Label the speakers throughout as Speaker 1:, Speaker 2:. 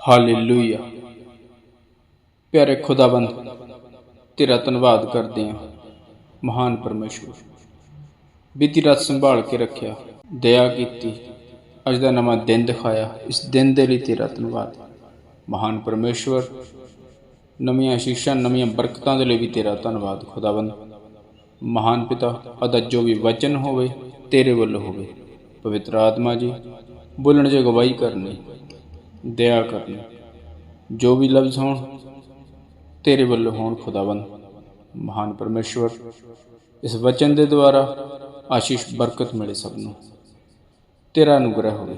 Speaker 1: Hallelujah ਪਿਆਰੇ ਖੁਦਾਵੰਦ ਤੇਰਾ ਧੰਨਵਾਦ ਕਰਦੇ ਹਾਂ ਮਹਾਨ ਪਰਮੇਸ਼ਵਰ ਬੀਤੀ ਰਾਤ ਸੰਭਾਲ ਕੇ ਰੱਖਿਆ ਦਇਆ ਕੀਤੀ ਅੱਜ ਦਾ ਨਵਾਂ ਦਿਨ ਦਿਖਾਇਆ ਇਸ ਦਿਨ ਦੇ ਲਈ ਤੇਰਾ ਧੰਨਵਾਦ ਮਹਾਨ ਪਰਮੇਸ਼ਵਰ ਨਵੀਆਂ ਆਸ਼ੀਸ਼ਾਂ ਨਵੀਆਂ ਬਰਕਤਾਂ ਦੇ ਲਈ ਵੀ ਤੇਰਾ ਧੰਨਵਾਦ ਖੁਦਾਵੰਦ ਮਹਾਨ ਪਿਤਾ ਅਦਾ ਜੋ ਵੀ ਵਚਨ ਹੋਵੇ ਤੇਰੇ ਵੱਲੋਂ ਹੋਵੇ ਪਵਿੱਤਰ ਆਤਮਾ ਜੀ ਬੋਲਣ 'ਚ ਗਵਾਹੀ ਕਰਨੀ ਦਇਆ ਕਰਨੀ ਜੋ ਵੀ ਲਫ਼ਜ਼ ਹੋਣ, ਤੇਰੇ ਵੱਲੋਂ ਹੋਣ ਖੁਦਾਵੰਦ। ਮਹਾਨ ਪਰਮੇਸ਼ਵਰ, ਇਸ ਵਚਨ ਦੇ ਦੁਆਰਾ ਆਸ਼ੀਸ਼, ਬਰਕਤ ਮਿਲੇ ਸਭ ਨੂੰ। ਤੇਰਾ ਅਨੁਗ੍ਰਹ ਹੋਵੇ।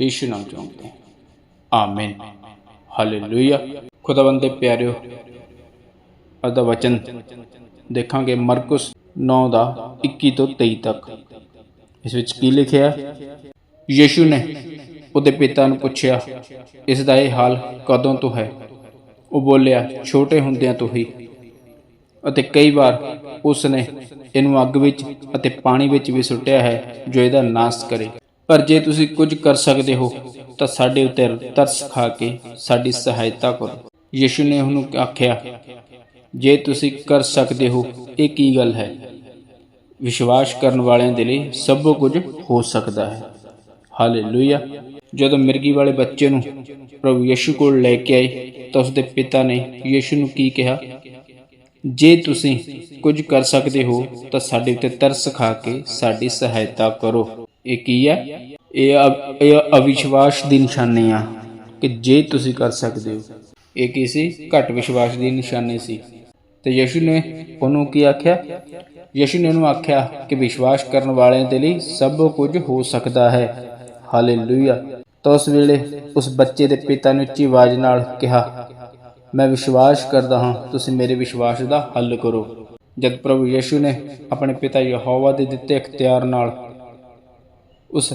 Speaker 1: ਯੀਸ਼ੂ ਨਾਮ ਚ ਆਮੀਨ। ਹਾਲੇਲੂਇਆ। ਖੁਦਾਵੰਦ ਦੇ ਪਿਆਰਿਓ, ਅੱਜ ਵਚਨ ਦੇਖਾਂਗੇ ਮਰਕਸ 9 ਦਾ 21 ਤੋਂ 23 ਤੱਕ। ਇਸ ਵਿੱਚ ਕੀ ਲਿਖਿਆ ਹੈ? ਯੀਸ਼ੂ ਨੇ ਉਹਦੇ ਪਿਤਾ ਨੂੰ ਪੁੱਛਿਆ, ਇਸ ਦਾ ਇਹ ਹਾਲ ਕਦੋਂ ਤੋਂ ਹੈ? ਉਹ ਬੋਲਿਆ, ਛੋਟੇ ਹੁੰਦਿਆਂ ਤੋਂ ਹੀ। ਅਤੇ ਕਈ ਵਾਰ ਉਸ ਨੇ ਇਹਨੂੰ ਅੱਗ ਵਿੱਚ ਅਤੇ ਪਾਣੀ ਵਿੱਚ ਵੀ ਸੁੱਟਿਆ ਹੈ ਜੋ ਇਹਦਾ ਨਾਸ਼ ਕਰੇ। ਪਰ ਜੇ ਤੁਸੀਂ ਕੁਝ ਕਰ ਸਕਦੇ ਹੋ, ਤਾਂ ਸਾਡੇ ਉੱਤੇ ਤਰਸ ਖਾ ਕੇ ਸਾਡੀ ਸਹਾਇਤਾ ਕਰੋ। ਯੀਸ਼ੂ ਨੇ ਉਹਨੂੰ ਆਖਿਆ, ਜੇ ਤੁਸੀਂ ਕਰ ਸਕਦੇ ਹੋ, ਇਹ ਕੀ ਗੱਲ ਹੈ? ਵਿਸ਼ਵਾਸ ਕਰਨ ਵਾਲਿਆਂ ਦੇ ਲਈ ਸਭ ਕੁਝ ਹੋ ਸਕਦਾ ਹੈ। ਹਾਲੇਲੂਇਆ। ਜਦੋਂ ਮਿਰਗੀ ਵਾਲੇ ਬੱਚੇ ਨੂੰ ਪ੍ਰਭੂ ਯਿਸੂ ਕੋਲ ਲੈ ਕੇ ਆਏ ਤਾਂ ਉਸਦੇ ਪਿਤਾ ਨੇ ਯਿਸੂ ਨੂੰ ਕੀ ਕਿਹਾ? ਜੇ ਤੁਸੀਂ ਕੁਝ ਕਰ ਸਕਦੇ ਹੋ ਤਾਂ ਸਾਡੇ ਉੱਤੇ ਤਰਸ ਖਾ ਕੇ ਸਾਡੀ ਸਹਾਇਤਾ ਕਰੋ। ਇਹ ਕੀ ਹੈ? ਇਹ ਅਵਿਸ਼ਵਾਸ ਦੀ ਨਿਸ਼ਾਨੀ ਆ ਕਿ ਜੇ ਤੁਸੀਂ ਕਰ ਸਕਦੇ ਹੋ। ਇਹ ਕੀ ਸੀ? ਘੱਟ ਵਿਸ਼ਵਾਸ ਦੀ ਨਿਸ਼ਾਨੀ ਸੀ। ਤੇ ਯਿਸੂ ਨੇ ਉਹਨੂੰ ਕੀ ਆਖਿਆ? ਯਿਸੂ ਨੇ ਉਹਨੂੰ ਆਖਿਆ ਕਿ ਵਿਸ਼ਵਾਸ ਕਰਨ ਵਾਲਿਆਂ ਦੇ ਲਈ ਸਭ ਕੁਝ ਹੋ ਸਕਦਾ ਹੈ। ਹਾਲੇਲੂਇਆ। ਤਾਂ ਉਸ ਵੇਲੇ ਉਸ ਬੱਚੇ ਦੇ ਪਿਤਾ ਨੇ ਉੱਚੀ ਆਵਾਜ਼ ਨਾਲ ਕਿਹਾ, ਮੈਂ ਵਿਸ਼ਵਾਸ ਕਰਦਾ ਹਾਂ, ਤੁਸੀਂ ਮੇਰੇ ਵਿਸ਼ਵਾਸ ਦਾ ਹੱਲ ਕਰੋ। ਜਦ ਪ੍ਰਭੂ ਯਿਸੂ ਨੇ ਆਪਣੇ ਪਿਤਾ ਯਹੋਵਾ ਦੇ ਦਿੱਤੇ ਇਖਤਿਆਰ ਨਾਲ ਉਸ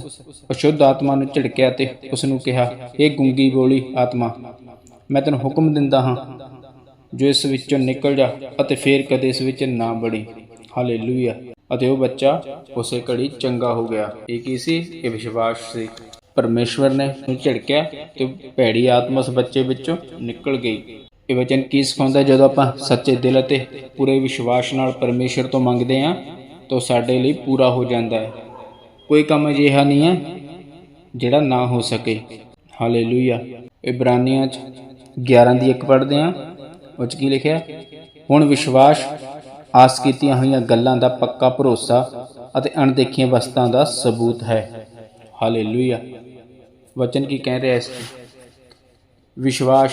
Speaker 1: ਅਸ਼ੁੱਧ ਆਤਮਾ ਨੂੰ ਝਿੜਕਿਆ ਤੇ ਉਸ ਨੂੰ ਕਿਹਾ, ਇਹ ਗੁੰਗੀ ਬੋਲੀ ਆਤਮਾ, ਮੈਂ ਤੈਨੂੰ ਹੁਕਮ ਦਿੰਦਾ ਹਾਂ, ਜੋ ਇਸ ਵਿੱਚੋਂ ਨਿਕਲ ਜਾ ਅਤੇ ਫੇਰ ਕਦੇ ਇਸ ਵਿੱਚ ਨਾ ਬੜੀ ਹਾਲੇਲੂਇਆ। ਅਤੇ ਉਹ ਬੱਚਾ ਉਸੇ ਘੜੀ ਚੰਗਾ ਹੋ ਗਿਆ। ਇਹ ਕੀ ਸੀ? ਇਹ ਵਿਸ਼ਵਾਸ ਸੀ। ਪਰਮੇਸ਼ਵਰ ਨੇ ਝਿੜਕਿਆ ਤੇ ਭੈੜੀ ਆਤਮਾ ਉਸ ਬੱਚੇ ਵਿੱਚੋਂ ਨਿਕਲ ਗਈ। ਇਹ ਵਚਨ ਕੀ ਸਿਖਾਉਂਦਾ ਜਦੋਂ ਆਪਾਂ ਸੱਚੇ ਦਿਲ ਅਤੇ ਪੂਰੇ ਵਿਸ਼ਵਾਸ ਨਾਲ ਪਰਮੇਸ਼ਰ ਤੋਂ ਮੰਗਦੇ ਹਾਂ, ਤਾਂ ਸਾਡੇ ਲਈ ਪੂਰਾ ਹੋ ਜਾਂਦਾ ਹੈ। ਕੋਈ ਕੰਮ ਅਜਿਹਾ ਨਹੀਂ ਹੈ ਜਿਹੜਾ ਨਾ ਹੋ ਸਕੇ। ਹਾਲੇਲੂਇਆ। ਇਬਰਾਨੀਆਂ ਚ 11 ਦੀ ਇੱਕ ਪੜ੍ਹਦੇ ਹਾਂ। ਉਹ ਚ ਕੀ ਲਿਖਿਆ? ਹੁਣ ਵਿਸ਼ਵਾਸ ਆਸ ਕੀਤੀਆਂ ਹੋਈਆਂ ਗੱਲਾਂ ਦਾ ਪੱਕਾ ਭਰੋਸਾ ਅਤੇ ਅਣਦੇਖੀਆਂ ਵਸਤਾਂ ਦਾ ਸਬੂਤ ਹੈ। ਹਾਲੇਲੂਇਆ। ਵਚਨ ਕੀ ਕਹਿ ਰਿਹਾ ਇਸ ਵਿਸ਼ਵਾਸ,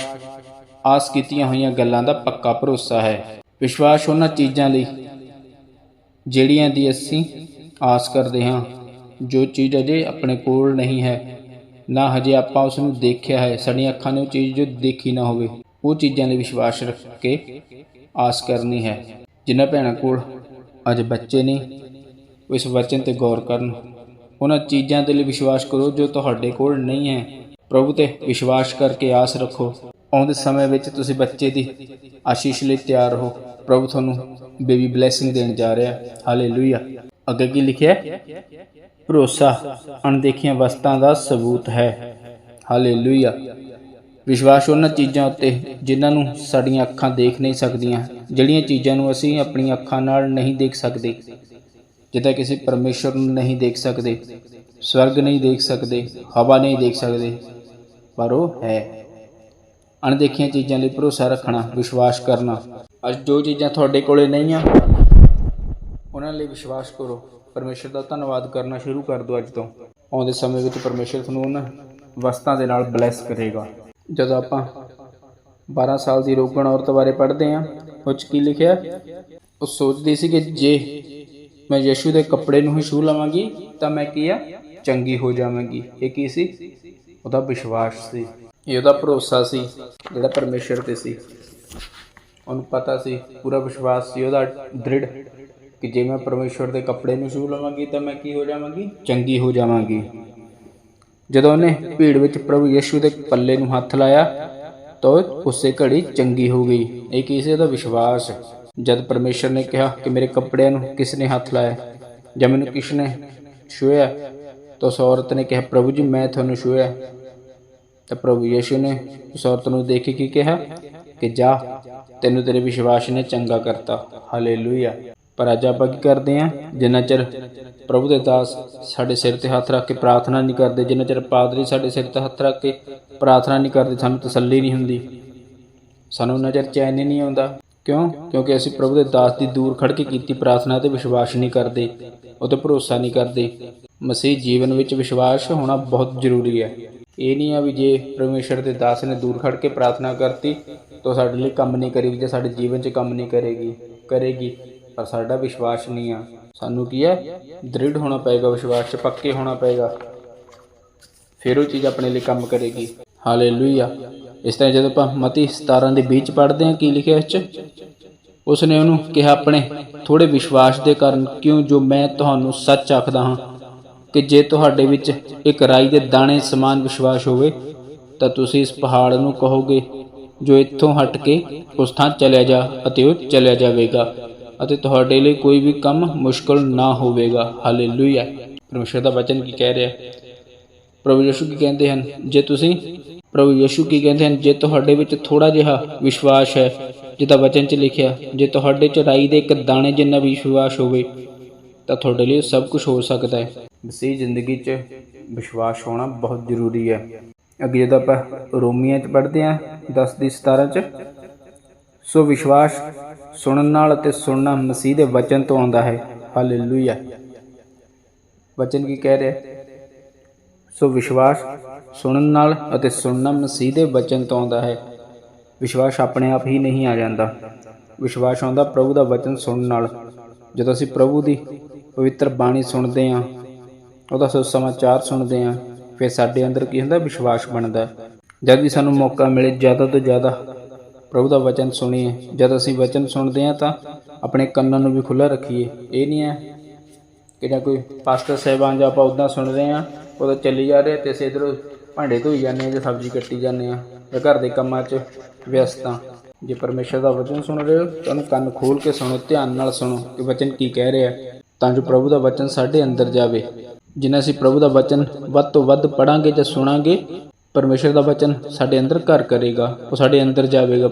Speaker 1: ਆਸ ਕੀਤੀਆਂ ਹੋਈਆਂ ਗੱਲਾਂ ਦਾ ਪੱਕਾ ਭਰੋਸਾ ਹੈ। ਵਿਸ਼ਵਾਸ ਉਹਨਾਂ ਚੀਜ਼ਾਂ ਲਈ ਜਿਹੜੀਆਂ ਦੀ ਅਸੀਂ ਆਸ ਕਰਦੇ ਹਾਂ। ਜੋ ਚੀਜ਼ ਅਜੇ ਆਪਣੇ ਕੋਲ ਨਹੀਂ ਹੈ, ਨਾ ਹਜੇ ਆਪਾਂ ਉਸ ਨੂੰ ਦੇਖਿਆ ਹੈ। ਸਾਡੀਆਂ ਅੱਖਾਂ ਨੇ ਉਹ ਚੀਜ਼ ਜੋ ਦੇਖੀ ਨਾ ਹੋਵੇ, ਉਹ ਚੀਜ਼ਾਂ ਲਈ ਵਿਸ਼ਵਾਸ ਰੱਖ ਕੇ ਆਸ ਕਰਨੀ ਹੈ। ਜਿਨ੍ਹਾਂ ਭੈਣਾਂ ਕੋਲ ਅੱਜ ਬੱਚੇ ਨੇ ਇਸ ਵਚਨ ਤੇ ਗੌਰ ਕਰਨ। ਉਹਨਾਂ ਚੀਜ਼ਾਂ ਦੇ ਲਈ ਵਿਸ਼ਵਾਸ ਕਰੋ ਜੋ ਤੁਹਾਡੇ ਕੋਲ ਨਹੀਂ ਹੈ। ਪ੍ਰਭੂ ਤੇ ਵਿਸ਼ਵਾਸ ਕਰਕੇ ਆਸ ਰੱਖੋ। ਆਉਂਦੇ ਸਮੇਂ ਵਿੱਚ ਤੁਸੀਂ ਬੱਚੇ ਦੀ ਆਸ਼ੀਸ਼ ਲਈ ਤਿਆਰ ਹੋ ਪ੍ਰਭੂ ਤੁਹਾਨੂੰ ਬੇਬੀ ਬਲੇਸਿੰਗ ਦੇਣ ਜਾ ਰਿਹਾ। ਹੈ ਹਾਲੇਲੂਇਆ। ਅੱਗੇ ਕੀ ਲਿਖਿਆ? ਭਰੋਸਾ ਅਣਦੇਖੀਆਂ ਵਸਤਾਂ ਦਾ ਸਬੂਤ ਹੈ। ਹਾਲੇਲੂਇਆ। ਵਿਸ਼ਵਾਸ ਉਹਨਾਂ ਚੀਜ਼ਾਂ ਉੱਤੇ ਜਿਨ੍ਹਾਂ ਨੂੰ ਸਾਡੀਆਂ ਅੱਖਾਂ ਦੇਖ ਨਹੀਂ ਸਕਦੀਆਂ, ਜਿਹੜੀਆਂ ਚੀਜ਼ਾਂ ਨੂੰ ਅਸੀਂ ਆਪਣੀਆਂ ਅੱਖਾਂ ਨਾਲ ਨਹੀਂ ਦੇਖ ਸਕਦੇ। ਜਿੱਦਾਂ ਕਿਸੇ ਪਰਮੇਸ਼ਰ ਨੂੰ ਨਹੀਂ ਦੇਖ ਸਕਦੇ, ਸਵਰਗ ਨਹੀਂ ਦੇਖ ਸਕਦੇ, ਹਵਾ ਨਹੀਂ ਦੇਖ ਸਕਦੇ, ਪਰ ਉਹ ਹੈ। ਅਣਦੇਖੀਆਂ ਚੀਜ਼ਾਂ ਲਈ ਭਰੋਸਾ ਰੱਖਣਾ, ਵਿਸ਼ਵਾਸ ਕਰਨਾ। ਅੱਜ ਜੋ ਚੀਜ਼ਾਂ ਤੁਹਾਡੇ ਕੋਲੇ ਨਹੀਂ ਆ ਉਹਨਾਂ ਲਈ ਵਿਸ਼ਵਾਸ ਕਰੋ। ਪਰਮੇਸ਼ਰ ਦਾ ਧੰਨਵਾਦ ਕਰਨਾ ਸ਼ੁਰੂ ਕਰ ਦਿਓ ਅੱਜ ਤੋਂ। ਆਉਂਦੇ ਸਮੇਂ ਵਿੱਚ ਪਰਮੇਸ਼ਰ ਤੁਹਾਨੂੰ ਉਹਨਾਂ ਵਸਤਾਂ ਦੇ ਨਾਲ ਬਲੈਸ ਕਰੇਗਾ। ਜਦੋਂ ਆਪਾਂ 12 ਸਾਲ ਦੀ ਰੋਗਣ ਔਰਤ ਬਾਰੇ ਪੜ੍ਹਦੇ ਹਾਂ, ਉਹ 'ਚ ਕੀ ਲਿਖਿਆ? ਉਹ ਸੋਚਦੀ ਸੀ ਕਿ ਜੇ ਮੈਂ ਯਸ਼ੂ ਦੇ ਕੱਪੜੇ ਨੂੰ ਹੀ ਛੂ ਲਵਾਂਗੀ, ਤਾਂ ਮੈਂ ਕੀ ਆ? ਚੰਗੀ ਹੋ ਜਾਵਾਂਗੀ। ਇਹ ਕੀ ਸੀ? ਉਹਦਾ ਵਿਸ਼ਵਾਸ ਸੀ। ਇਹ ਉਹਦਾ ਭਰੋਸਾ ਸੀ, ਜਿਹੜਾ ਪਰਮੇਸ਼ਰ ਤੇ ਸੀ। ਉਹਨੂੰ ਪਤਾ ਸੀ, ਪੂਰਾ ਵਿਸ਼ਵਾਸ ਸੀ, ਉਹਦਾ ਦ੍ਰਿੜ ਕਿ ਜੇ ਮੈਂ ਪਰਮੇਸ਼ਵਰ ਦੇ ਕੱਪੜੇ ਨੂੰ ਛੂ ਲਵਾਂਗੀ, ਤਾਂ ਮੈਂ ਕੀ ਹੋ ਜਾਵਾਂਗੀ? ਚੰਗੀ ਹੋ ਜਾਵਾਂਗੀ। ਜਦੋਂ ਉਹਨੇ ਭੀੜ ਵਿੱਚ ਪ੍ਰਭੂ ਯਿਸੂ ਦੇ ਪੱਲੇ ਨੂੰ ਹੱਥ ਲਾਇਆ, ਤਾਂ ਉਸੇ ਘੜੀ ਚੰਗੀ ਹੋ ਗਈ। ਇਹ ਕੀ ਸੀ? ਉਹਦਾ ਵਿਸ਼ਵਾਸ। ਜਦ ਪਰਮੇਸ਼ਰ ਨੇ ਕਿਹਾ ਕਿ ਮੇਰੇ ਕੱਪੜਿਆਂ ਨੂੰ ਕਿਸ ਨੇ ਹੱਥ ਲਾਇਆ, ਜਾਂ ਮੈਨੂੰ ਕਿਸ ਨੇ ਛੂਇਆ ਤਾਂ ਉਸ ਔਰਤ ਨੇ ਕਿਹਾ, ਪ੍ਰਭੂ ਜੀ, ਮੈਂ ਤੁਹਾਨੂੰ ਛੂਇਆ ਤਾਂ ਪ੍ਰਭੂ ਯੀਸ਼ੂ ਨੇ ਉਸ ਔਰਤ ਨੂੰ ਦੇਖ ਕੇ ਕੀ ਕਿਹਾ? ਕਿ ਜਾ, ਤੈਨੂੰ ਤੇਰੇ ਵਿਸ਼ਵਾਸ ਨੇ ਚੰਗਾ ਕਰਤਾ। ਹਾਲੇਲੂਇਆ। ਪਰ ਅੱਜ ਆਪਾਂ ਕੀ ਕਰਦੇ ਹਾਂ ਜਿੰਨਾ ਚਿਰ ਪ੍ਰਭੂ ਦੇ ਦਾਸ ਸਾਡੇ ਸਿਰ ਤੇ ਹੱਥ ਰੱਖ ਕੇ ਪ੍ਰਾਰਥਨਾ ਨਹੀਂ ਕਰਦੇ, ਜਿੰਨਾ ਚਿਰ ਪਾਦਰੀ ਸਾਡੇ ਸਿਰ ਤੇ ਹੱਥ ਰੱਖ ਕੇ ਪ੍ਰਾਰਥਨਾ ਨਹੀਂ ਕਰਦੇ, ਸਾਨੂੰ ਤਸੱਲੀ ਨਹੀਂ ਹੁੰਦੀ। ਸਾਨੂੰ ਨਜ਼ਰ ਚੈਨ ਹੀ ਨਹੀਂ ਆਉਂਦਾ। ਕਿਉਂ? ਕਿਉਂਕਿ ਅਸੀਂ ਪ੍ਰਭੂ ਦੇ ਦਾਸ ਦੀ ਦੂਰ ਖੜ ਕੇ ਕੀਤੀ ਪ੍ਰਾਰਥਨਾ ਤੇ ਵਿਸ਼ਵਾਸ ਨਹੀਂ ਕਰਦੇ ਉਹ ਤੇ ਭਰੋਸਾ ਨਹੀਂ ਕਰਦੇ। ਮਸੀਹ ਜੀਵਨ ਵਿੱਚ ਵਿਸ਼ਵਾਸ ਹੋਣਾ ਬਹੁਤ ਜ਼ਰੂਰੀ ਹੈ। ਇਹ ਨਹੀਂ ਆ ਵੀ ਜੇ ਪਰਮੇਸ਼ਰ ਦੇ ਦਾਸ ਨੇ ਦੂਰ ਖੜ ਕੇ ਪ੍ਰਾਰਥਨਾ ਕਰਤੀ, ਤਾਂ ਸਾਡੇ ਲਈ ਕੰਮ ਨਹੀਂ ਕਰੇਗੀ ਜਾਂ ਸਾਡੇ ਜੀਵਨ 'ਚ ਕੰਮ ਨਹੀਂ ਕਰੇਗੀ ਕਰੇਗੀ, ਪਰ ਸਾਡਾ ਵਿਸ਼ਵਾਸ ਨਹੀਂ ਆ। ਸਾਨੂੰ ਕੀ ਹੈ? ਦ੍ਰਿੜ ਹੋਣਾ ਪਏਗਾ, ਵਿਸ਼ਵਾਸ 'ਚ ਪੱਕੇ ਹੋਣਾ ਪਏਗਾ। ਫਿਰ ਉਹ ਚੀਜ਼ ਆਪਣੇ ਲਈ ਕੰਮ ਕਰੇਗੀ। ਹਾਲੇਲੂਇਆ। ਇਸ ਤਰ੍ਹਾਂ ਜਦੋਂ ਆਪਾਂ ਮਤੀ 17 ਦੇ ਵਿੱਚ ਪੜ੍ਹਦੇ ਹਾਂ, ਕੀ ਲਿਖਿਆ ਇਸ 'ਚ? ਉਸ ਨੇ ਉਹਨੂੰ ਕਿਹਾ ਆਪਣੇ ਥੋੜੇ ਵਿਸ਼ਵਾਸ ਦੇ ਕਾਰਨ, ਕਿਉਂ ਜੋ ਮੈਂ ਤੁਹਾਨੂੰ ਸੱਚ ਆਖਦਾ ਹਾਂ ਕਿ ਜੇ ਤੁਹਾਡੇ ਵਿੱਚ ਇੱਕ ਰਾਈ ਦੇ ਦਾਣੇ ਸਮਾਨ ਵਿਸ਼ਵਾਸ ਹੋਵੇ, ਤਾਂ ਤੁਸੀਂ ਇਸ ਪਹਾੜ ਨੂੰ ਕਹੋਗੇ, ਜੋ ਇੱਥੋਂ ਹਟ ਕੇ ਉਸ ਥਾਂ ਚਲਿਆ ਜਾ ਅਤੇ ਉਹ ਚਲਿਆ ਜਾਵੇਗਾ ਅਤੇ ਤੁਹਾਡੇ ਲਈ ਕੋਈ ਵੀ ਕੰਮ ਮੁਸ਼ਕਲ ਨਾ ਹੋਵੇਗਾ। ਹਾਲੇਲੂਇਆ। ਪਰਮੇਸ਼ਰ ਦਾ ਵਚਨ ਕੀ ਕਹਿ ਰਿਹਾ? ਪ੍ਰਭੂ ਯਿਸੂ ਕੀ ਕਹਿੰਦੇ ਹਨ? ਜੇ ਤੁਸੀਂ ਪ੍ਰਭੂ ਯਿਸੂ ਕੀ ਕਹਿੰਦੇ ਹਨ, ਜੇ ਤੁਹਾਡੇ ਵਿੱਚ ਥੋੜਾ ਜਿਹਾ ਵਿਸ਼ਵਾਸ ਹੈ ਜਿੱਦਾਂ ਵਚਨ 'ਚ ਲਿਖਿਆ, ਜੇ ਤੁਹਾਡੇ ਚੜਾਈ ਦੇ ਇੱਕ ਦਾਣੇ ਜਿੰਨਾ ਵਿਸ਼ਵਾਸ ਹੋਵੇ, ਤਾਂ ਤੁਹਾਡੇ ਲਈ ਸਭ ਕੁਝ ਹੋ ਸਕਦਾ ਹੈ। ਮਸੀਹ ਜ਼ਿੰਦਗੀ 'ਚ ਵਿਸ਼ਵਾਸ ਹੋਣਾ ਬਹੁਤ ਜ਼ਰੂਰੀ ਹੈ। ਅੱਗੇ ਜਦੋਂ ਆਪਾਂ ਰੋਮੀਆਂ 'ਚ ਪੜ੍ਹਦੇ ਹਾਂ 10 ਦੀ 17 'ਚ, ਸੋ ਵਿਸ਼ਵਾਸ ਸੁਣਨ ਨਾਲ ਅਤੇ ਸੁਣਨਾ ਮਸੀਹ ਦੇ ਵਚਨ ਤੋਂ ਆਉਂਦਾ ਹੈ। ਹਾਲੇਲੂਇਆ। ਵਚਨ ਕੀ ਕਹਿ ਰਿਹਾ ਸੋ ਵਿਸ਼ਵਾਸ ਸੁਣਨ ਨਾਲ ਅਤੇ ਸੁਣਨਾ ਮਸੀਹ ਦੇ ਵਚਨ ਤੋਂ ਆਉਂਦਾ ਹੈ। ਵਿਸ਼ਵਾਸ ਆਪਣੇ ਆਪ ਹੀ ਨਹੀਂ ਆ ਜਾਂਦਾ। ਵਿਸ਼ਵਾਸ ਆਉਂਦਾ ਪ੍ਰਭੂ ਦਾ ਵਚਨ ਸੁਣਨ ਨਾਲ। ਜਦੋਂ ਅਸੀਂ ਪ੍ਰਭੂ ਦੀ ਪਵਿੱਤਰ ਬਾਣੀ ਸੁਣਦੇ ਹਾਂ, ਉਹਦਾ ਸੁਸਮਾਚਾਰ ਸੁਣਦੇ ਹਾਂ, ਫਿਰ ਸਾਡੇ ਅੰਦਰ ਕੀ ਹੁੰਦਾ? ਵਿਸ਼ਵਾਸ ਬਣਦਾ ਜਦ ਵੀ ਸਾਨੂੰ ਮੌਕਾ ਮਿਲੇ, ਜ਼ਿਆਦਾ ਤੋਂ ਜ਼ਿਆਦਾ ਪ੍ਰਭੂ ਦਾ ਵਚਨ ਸੁਣੀਏ। ਜਦ ਅਸੀਂ ਵਚਨ ਸੁਣਦੇ ਹਾਂ ਤਾਂ ਆਪਣੇ ਕੰਨਾਂ ਨੂੰ ਵੀ ਖੁੱਲ੍ਹਾ ਰੱਖੀਏ। ਇਹ ਨਹੀਂ ਹੈ ਕਿ ਜਾਂ ਕੋਈ ਪਾਸਟਰ ਸਾਹਿਬਾਨ ਜਾਂ ਆਪਾਂ ਉਦਾਂ ਸੁਣ ਰਹੇ ਹਾਂ ਉਦੋਂ ਚੱਲੀ ਜਾ ਰਹੇ ਤੇ ਅਸੀਂ ਇੱਧਰੋਂ ਭਾਂਡੇ ਧੋਈ ਜਾਂਦੇ ਹਾਂ ਜਾਂ ਸਬਜ਼ੀ ਕੱਟੀ ਜਾਂਦੇ ਹਾਂ ਜਾਂ ਘਰ ਦੇ ਕੰਮਾਂ 'ਚ ਵਿਅਸਤ ਹਾਂ। ਜੇ ਪਰਮੇਸ਼ਰ ਦਾ ਵਚਨ ਸੁਣ ਰਹੇ ਹੋ ਤਾਂ ਉਹਨੂੰ ਕੰਨ ਖੋਲ ਕੇ ਸੁਣੋ, ਧਿਆਨ ਨਾਲ ਸੁਣੋ ਕਿ ਵਚਨ ਕੀ ਕਹਿ ਰਿਹਾ। ਤਾਂ ਜੋ ਪ੍ਰਭੂ ਦਾ ਵਚਨ ਸਾਡੇ ਅੰਦਰ ਜਾਵੇ। ਜਿੰਨਾ ਅਸੀਂ ਪ੍ਰਭੂ ਦਾ ਵਚਨ ਵੱਧ ਤੋਂ ਵੱਧ ਪੜਾਂਗੇ ਜਾਂ ਸੁਣਾਂਗੇ, ਪਰਮੇਸ਼ਰ ਦਾ ਵਚਨ ਸਾਡੇ ਅੰਦਰ ਘਰ ਕਰੇਗਾ, ਉਹ ਸਾਡੇ ਅੰਦਰ ਜਾਵੇਗਾ।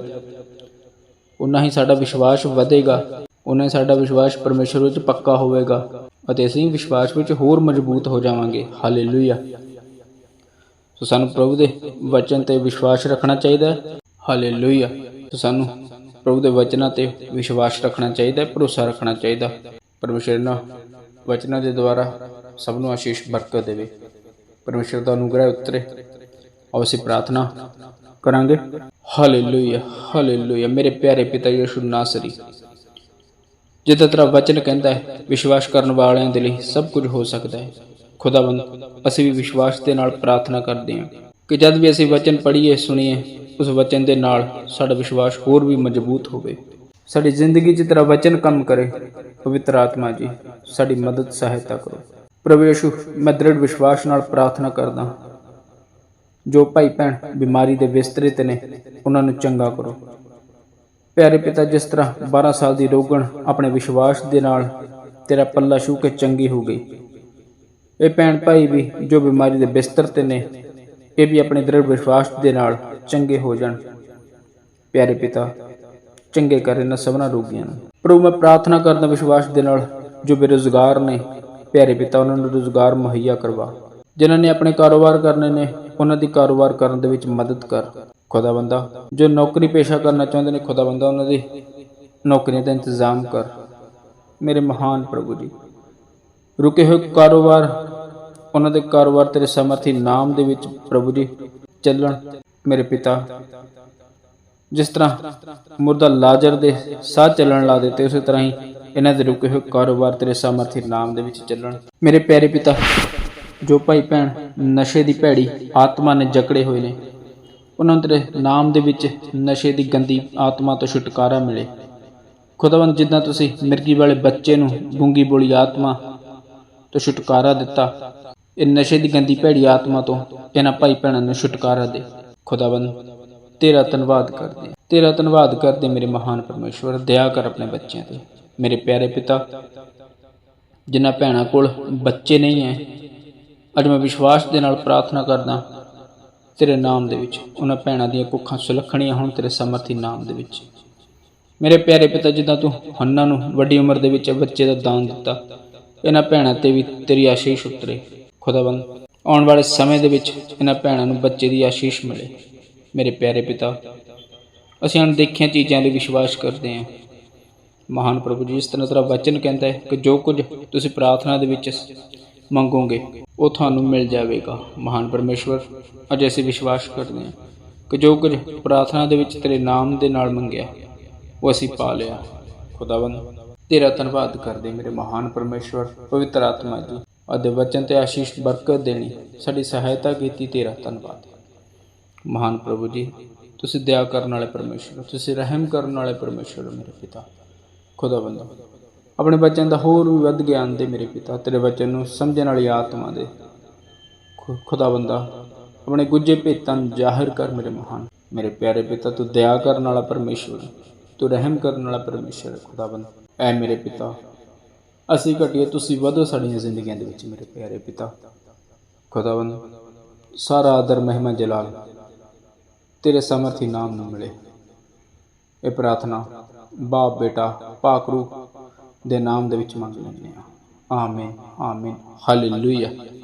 Speaker 1: ਉਨਾ ਹੀ ਸਾਡਾ ਵਿਸ਼ਵਾਸ ਵਧੇਗਾ ਉਨਾ ਹੀ ਸਾਡਾ ਵਿਸ਼ਵਾਸ ਪਰਮੇਸ਼ਰ ਵਿੱਚ ਪੱਕਾ ਹੋਵੇਗਾ ਅਤੇ ਅਸੀਂ ਵਿਸ਼ਵਾਸ ਵਿੱਚ ਹੋਰ ਮਜ਼ਬੂਤ ਹੋ ਜਾਵਾਂਗੇ। ਹਾਲੇਲੂਇਆ। ਸੋ ਸਾਨੂੰ ਪ੍ਰਭੂ ਦੇ ਵਚਨ ਤੇ ਵਿਸ਼ਵਾਸ ਰੱਖਣਾ ਚਾਹੀਦਾ ਹੈ। ਹਾਲੇਲੂਇਆ ਸੋ ਸਾਨੂੰ ਪ੍ਰਭੂ ਦੇ ਵਚਨਾਂ ਤੇ ਵਿਸ਼ਵਾਸ ਰੱਖਣਾ ਚਾਹੀਦਾ ਹੈ, ਭਰੋਸਾ ਰੱਖਣਾ ਚਾਹੀਦਾ ਪਰਮੇਸ਼ਰ ਨਾ ਵਚਨਾਂ ਦੇ ਦੁਆਰਾ ਸਭ ਨੂੰ ਆਸ਼ੀਸ਼ ਬਰਕਤ ਦੇਵੇ। ਪਰਮੇਸ਼ਰ ਦਾ ਅਨੁਗ੍ਰਹਿ ਉਤਰੇ। ਆਓ ਅਸੀਂ ਪ੍ਰਾਰਥਨਾ ਕਰਾਂਗੇ। ਹਾਲੇਲੂਇਆ ਹਾਲੇਲੂਇਆ ਮੇਰੇ ਪਿਆਰੇ ਪਿਤਾ ਯਿਸੂ ਨਾਸਰੀ, ਜਿੱਦਾਂ ਤੇਰਾ ਵਚਨ ਕਹਿੰਦਾ ਹੈ, ਵਿਸ਼ਵਾਸ ਕਰਨ ਵਾਲਿਆਂ ਦੇ ਲਈ ਸਭ ਕੁਝ ਹੋ ਸਕਦਾ ਹੈ। ਖੁਦਾਵੰਦ, ਅਸੀਂ ਵੀ ਵਿਸ਼ਵਾਸ ਦੇ ਨਾਲ ਪ੍ਰਾਰਥਨਾ ਕਰਦੇ ਹਾਂ ਕਿ ਜਦ ਵੀ ਅਸੀਂ ਵਚਨ ਪੜ੍ਹੀਏ, ਸੁਣੀਏ, ਉਸ ਵਚਨ ਦੇ ਨਾਲ ਸਾਡਾ ਵਿਸ਼ਵਾਸ ਹੋਰ ਵੀ ਮਜ਼ਬੂਤ ਹੋਵੇ। ਸਾਡੀ ਜ਼ਿੰਦਗੀ 'ਚ ਤੇਰਾ ਵਚਨ ਕੰਮ ਕਰੇ, ਪਵਿੱਤਰ ਆਤਮਾ ਜੀ, ਸਾਡੀ ਮਦਦ, ਸਹਾਇਤਾ ਕਰੋ। ਪ੍ਰਭੂ ਯਿਸੂ, ਮੈਂ ਦ੍ਰਿੜ ਵਿਸ਼ਵਾਸ ਨਾਲ ਪ੍ਰਾਰਥਨਾ ਕਰਦਾ ਜੋ ਭਾਈ ਭੈਣ ਬਿਮਾਰੀ ਦੇ ਬਿਸਤਰੇ ਤੇ ਨੇ, ਉਹਨਾਂ ਨੂੰ ਚੰਗਾ ਕਰੋ। ਪਿਆਰੇ ਪਿਤਾ, ਜਿਸ ਤਰ੍ਹਾਂ 12 ਸਾਲ ਦੀ ਰੋਗਣ ਆਪਣੇ ਵਿਸ਼ਵਾਸ ਦੇ ਨਾਲ ਤੇਰਾ ਪੱਲਾ ਛੂ ਕੇ ਚੰਗੀ ਹੋ ਗਈ ਇਹ ਭੈਣ ਭਾਈ ਵੀ ਜੋ ਬਿਮਾਰੀ ਦੇ ਬਿਸਤਰ ਤੇ ਨੇ, ਇਹ ਵੀ ਆਪਣੇ ਦ੍ਰਿੜ ਵਿਸ਼ਵਾਸ ਦੇ ਨਾਲ ਚੰਗੇ ਹੋ ਜਾਣ। ਪਿਆਰੇ ਪਿਤਾ, ਚੰਗੇ ਕਰ ਇਹਨਾਂ ਸਭਨਾਂ ਰੋਗੀਆਂ ਨੂੰ। ਪ੍ਰਭੂ, ਮੈਂ ਪ੍ਰਾਰਥਨਾ ਕਰਦਾ ਵਿਸ਼ਵਾਸ ਦੇ ਨਾਲ ਜੋ ਬੇਰੁਜ਼ਗਾਰ ਨੇ, ਪਿਆਰੇ ਪਿਤਾ, ਉਹਨਾਂ ਨੂੰ ਰੁਜ਼ਗਾਰ ਮੁਹੱਈਆ ਕਰਵਾ। ਜਿਨ੍ਹਾਂ ਨੇ ਆਪਣੇ ਕਾਰੋਬਾਰ ਕਰਨੇ ਨੇ, ਉਹਨਾਂ ਦੀ ਕਾਰੋਬਾਰ ਕਰਨ ਦੇ ਵਿੱਚ ਮਦਦ ਕਰ। ਖੁਦਾ ਬੰਦਾ ਜੋ ਨੌਕਰੀ ਪੇਸ਼ਾ ਕਰਨਾ ਚਾਹੁੰਦੇ ਨੇ ਖੁਦਾ ਬੰਦਾ ਉਹਨਾਂ ਦੀ ਨੌਕਰੀਆਂ ਦਾ ਇੰਤਜ਼ਾਮ ਕਰ। ਮੇਰੇ ਮਹਾਨ ਪ੍ਰਭੂ ਜੀ। ਰੁਕੇ ਹੋਏ ਕਾਰੋਬਾਰ, ਉਹਨਾਂ ਦੇ ਕਾਰੋਬਾਰ ਤੇਰੇ ਸਮਰਥੀ ਨਾਮ ਦੇ ਵਿੱਚ ਪ੍ਰਭੂ ਜੀ ਚੱਲਣ ਮੇਰੇ ਪਿਤਾ। ਜਿਸ ਤਰ੍ਹਾਂ ਮੁਰਦਾ ਲਾਜ਼ਰ ਦੇ ਸਾਹ ਚੱਲਣ ਲਾ ਦਿੱਤੇ, ਉਸੇ ਤਰ੍ਹਾਂ ਹੀ ਇਹਨਾਂ ਦੇ ਰੁਕੇ ਹੋਏ ਕਾਰੋਬਾਰ ਤੇਰੇ ਸਮਰਥੀ ਨਾਮ ਦੇ ਵਿੱਚ ਚੱਲਣ। ਮੇਰੇ ਪਿਆਰੇ ਪਿਤਾ, ਜੋ ਭਾਈ ਭੈਣ ਨਸ਼ੇ ਦੀ ਭੈੜੀ ਆਤਮਾ ਨੇ ਜਕੜੇ ਹੋਏ ਨੇ, ਉਹਨਾਂ ਨੂੰ ਤੇਰੇ ਨਾਮ ਦੇ ਵਿੱਚ ਨਸ਼ੇ ਦੀ ਗੰਦੀ ਆਤਮਾ ਤੋਂ ਛੁਟਕਾਰਾ ਮਿਲੇ। ਖੁਦਾਵੰਦ, ਜਿੱਦਾਂ ਤੁਸੀਂ ਮਿਰਗੀ ਵਾਲੇ ਬੱਚੇ ਨੂੰ ਗੂੰਗੀ ਬੋਲੀ ਆਤਮਾ ਤੋਂ ਛੁਟਕਾਰਾ ਦਿੱਤਾ। ਇਹ ਨਸ਼ੇ ਦੀ ਗੰਦੀ ਭੈੜੀ ਆਤਮਾ ਤੋਂ ਇਹਨਾਂ ਭਾਈ ਭੈਣਾਂ ਨੂੰ ਛੁਟਕਾਰਾ ਦੇ। ਖੁਦਾਵੰਦ, ਤੇਰਾ ਧੰਨਵਾਦ ਕਰਦੇ। ਤੇਰਾ ਧੰਨਵਾਦ ਕਰਦੇ ਮੇਰੇ ਮਹਾਨ ਪਰਮੇਸ਼ਵਰ ਦਇਆ ਕਰ ਆਪਣੇ ਬੱਚਿਆਂ ਤੇ। ਮੇਰੇ ਪਿਆਰੇ ਪਿਤਾ, ਜਿਨ੍ਹਾਂ ਭੈਣਾਂ ਕੋਲ ਬੱਚੇ ਨਹੀਂ ਹੈ ਅੱਜ ਮੈਂ ਵਿਸ਼ਵਾਸ ਦੇ ਨਾਲ ਪ੍ਰਾਰਥਨਾ ਕਰਦਾ, ਤੇਰੇ ਨਾਮ ਦੇ ਵਿੱਚ, ਉਹਨਾਂ ਭੈਣਾਂ ਦੀਆਂ ਕੁੱਖਾਂ ਸੁਲੱਖਣੀਆਂ ਹੋਣ ਤੇਰੇ ਸਮਰਥੀ ਨਾਮ ਦੇ ਵਿੱਚ। ਮੇਰੇ ਪਿਆਰੇ ਪਿਤਾ, ਜਿੱਦਾਂ ਤੂੰ ਹੰਨਾ ਨੂੰ ਵੱਡੀ ਉਮਰ ਦੇ ਵਿੱਚ ਬੱਚੇ ਦਾ ਦਾਨ ਦਿੱਤਾ ਇਹਨਾਂ ਭੈਣਾਂ ਤੇ ਵੀ ਤੇਰੀ ਆਸ਼ੀਸ਼ ਉਤਰੇ। ਖੁਦਾਵੰਦ, ਆਉਣ ਵਾਲੇ ਸਮੇਂ ਦੇ ਵਿੱਚ ਇਹਨਾਂ ਭੈਣਾਂ ਨੂੰ ਬੱਚੇ ਦੀ ਆਸ਼ੀਸ਼ ਮਿਲੇ। ਮੇਰੇ ਪਿਆਰੇ ਪਿਤਾ, ਅਸੀਂ ਅਣਦੇਖੀਆਂ ਚੀਜ਼ਾਂ ਲਈ ਵਿਸ਼ਵਾਸ ਕਰਦੇ ਹਾਂ। ਮਹਾਨ ਪ੍ਰਭੂ ਜੀ, ਇਸ ਤਰ੍ਹਾਂ ਤੇਰਾ ਵਚਨ ਕਹਿੰਦਾ ਹੈ ਕਿ ਜੋ ਕੁਝ ਤੁਸੀਂ ਪ੍ਰਾਰਥਨਾ ਦੇ ਵਿੱਚ ਮੰਗੋਗੇ, ਉਹ ਤੁਹਾਨੂੰ ਮਿਲ ਜਾਵੇਗਾ। ਮਹਾਨ ਪਰਮੇਸ਼ਵਰ, ਅੱਜ ਅਸੀਂ ਵਿਸ਼ਵਾਸ ਕਰਦੇ ਹਾਂ ਕਿ ਜੋ ਕੁਝ ਪ੍ਰਾਰਥਨਾ ਦੇ ਵਿੱਚ ਤੇਰੇ ਨਾਮ ਦੇ ਨਾਲ ਮੰਗਿਆ, ਉਹ ਅਸੀਂ ਪਾ ਲਿਆ। ਖੁਦਾਵੰਦ ਤੇਰਾ ਧੰਨਵਾਦ ਕਰਦੇ ਮੇਰੇ ਮਹਾਨ ਪਰਮੇਸ਼ਵਰ, ਪਵਿੱਤਰ ਆਤਮਾ ਜੀ। ਅਤੇ ਵਚਨ ਤੇ ਆਸ਼ੀਸ਼ ਬਰਕਤ ਦੇਣੀ, ਸਾਡੀ ਸਹਾਇਤਾ ਕੀਤੀ ਤੇਰਾ ਧੰਨਵਾਦ। ਮਹਾਨ ਪ੍ਰਭੂ ਜੀ, ਤੁਸੀਂ ਦਇਆ ਕਰਨ ਵਾਲੇ ਪਰਮੇਸ਼ਵਰ, ਤੁਸੀਂ ਰਹਿਮ ਕਰਨ ਵਾਲੇ ਪਰਮੇਸ਼ਵਰ ਮੇਰੇ ਪਿਤਾ। ਖੁਦਾਵੰਦ, ਆਪਣੇ ਬਚਨ ਦਾ ਹੋਰ ਵੀ ਵੱਧ ਗਿਆਨ ਦੇ ਮੇਰੇ ਪਿਤਾ, ਤੇਰੇ ਬਚਨ ਨੂੰ ਸਮਝਣ ਵਾਲੀ ਆਤਮਾ ਦੇ। ਖੁ- ਖੁਦਾਵੰਦਾ, ਆਪਣੇ ਗੁੱਜੇ ਭੇਤਾਂ ਨੂੰ ਜ਼ਾਹਿਰ ਕਰ ਮੇਰੇ ਮਹਾਨ, ਮੇਰੇ ਪਿਆਰੇ ਪਿਤਾ, ਤੂੰ ਦਇਆ ਕਰਨ ਵਾਲਾ ਪਰਮੇਸ਼ਵਰ। ਤੂੰ ਰਹਿਮ ਕਰਨ ਵਾਲਾ ਪਰਮੇਸ਼ਵਰ ਖੁਦਾਵੰਦ। ਐ ਮੇਰੇ ਪਿਤਾ, ਅਸੀਂ ਘਟੀਏ, ਤੁਸੀਂ ਵਧੋ ਸਾਡੀਆਂ ਜ਼ਿੰਦਗੀਆਂ ਦੇ ਵਿੱਚ ਮੇਰੇ ਪਿਆਰੇ ਪਿਤਾ। ਖੁਦਾਵੰਦ, ਸਾਰਾ ਆਦਰ, ਮਹਿਮਾ, ਜਲਾਲ, ਤੇਰੇ ਸਮਰਥੀ ਨਾਮ ਨੂੰ ਮਿਲੇ। ਇਹ ਪ੍ਰਾਰਥਨਾ ਬਾਪ, ਬੇਟਾ, ਪਾਕ ਰੂਹ ਦੇ ਨਾਮ ਦੇ ਵਿੱਚ ਮੰਗ ਲੈਂਦੇ ਹਾਂ। ਆਮੀਨ ਆਮੀਨ। ਹਾਲੇਲੂਇਆ।